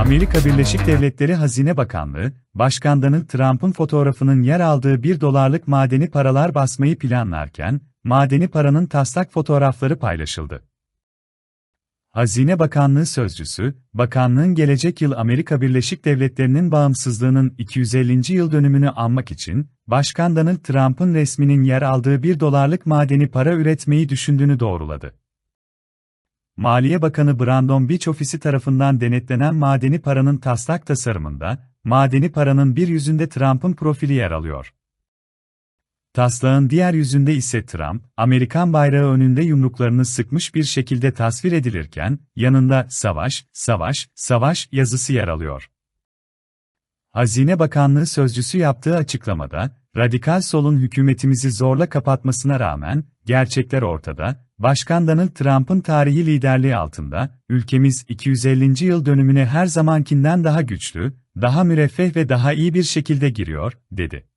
Amerika Birleşik Devletleri Hazine Bakanlığı, Başkan Donald Trump'ın fotoğrafının yer aldığı 1 dolarlık madeni paralar basmayı planlarken, madeni paranın taslak fotoğrafları paylaşıldı. Hazine Bakanlığı sözcüsü, bakanlığın gelecek yıl Amerika Birleşik Devletleri'nin bağımsızlığının 250. yıl dönümünü anmak için, Başkan Donald Trump'ın resminin yer aldığı 1 dolarlık madeni para üretmeyi düşündüğünü doğruladı. Maliye Bakanı Brandon Beach ofisi tarafından denetlenen madeni paranın taslak tasarımında, madeni paranın bir yüzünde Trump'ın profili yer alıyor. Taslağın diğer yüzünde ise Trump, Amerikan bayrağı önünde yumruklarını sıkmış bir şekilde tasvir edilirken, yanında "Savaş, Savaş, Savaş" yazısı yer alıyor. Hazine Bakanlığı sözcüsü yaptığı açıklamada, radikal solun hükümetimizi zorla kapatmasına rağmen, gerçekler ortada, Başkan Donald Trump'ın tarihi liderliği altında, ülkemiz 250. yıl dönümüne her zamankinden daha güçlü, daha müreffeh ve daha iyi bir şekilde giriyor, dedi.